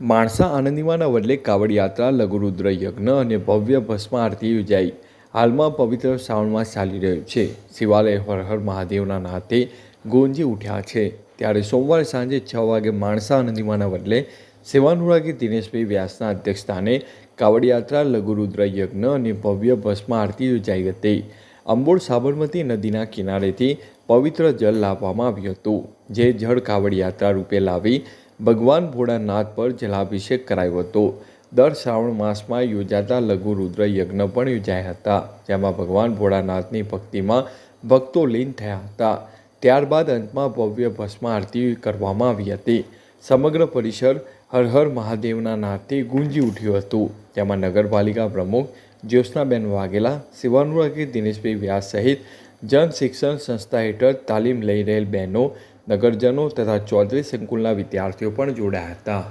માણસા આનંદીમાના બદલે કાવડ યાત્રા લઘુરુદ્ર યજ્ઞ અને ભવ્ય ભસ્મ આરતી યોજાઈ. હાલમાં પવિત્ર શ્રાવણ માસ ચાલી રહ્યો છે. શિવાલય હર હર મહાદેવના નાથે ગુંજી ઉઠ્યા છે. ત્યારે સોમવારે સાંજે છ વાગે માણસા આનંદીમાના બદલે સેવાનુરાગી દિનેશભાઈ વ્યાસના અધ્યક્ષસ્થાને કાવડ યાત્રા લઘુરુદ્ર યજ્ઞ અને ભવ્ય ભસ્મ આરતી યોજાઈ હતી. અંબોડ સાબરમતી નદીના કિનારેથી પવિત્ર જળ લાવવામાં આવ્યું હતું. જે જળ કાવડ યાત્રા રૂપે લાવી ભગવાન ભોળાનાથ પર જલાભિષેક કરાયો હતો. દર શ્રાવણ માસમાં યોજાતા લઘુ રુદ્ર યજ્ઞ પણ યોજાયા હતા, જેમાં ભગવાન ભોળાનાથની ભક્તિમાં ભક્તો લીન થયા હતા. ત્યારબાદ અંતમાં ભવ્ય ભસ્મ આરતી કરવામાં આવી હતી. સમગ્ર પરિસર હર હર મહાદેવના નાદથી ગુંજી ઉઠ્યું હતું. તેમાં નગરપાલિકા પ્રમુખ જ્યોત્સનાબેન વાઘેલા શિવાનુરાગી દિનેશભાઈ વ્યાસ સહિત જન શિક્ષણ સંસ્થા હેઠળ તાલીમ લઈ રહેલ બહેનો નગરજનો તથા ચૌધરી સંકુલના વિદ્યાર્થીઓ પણ જોડાયા હતા.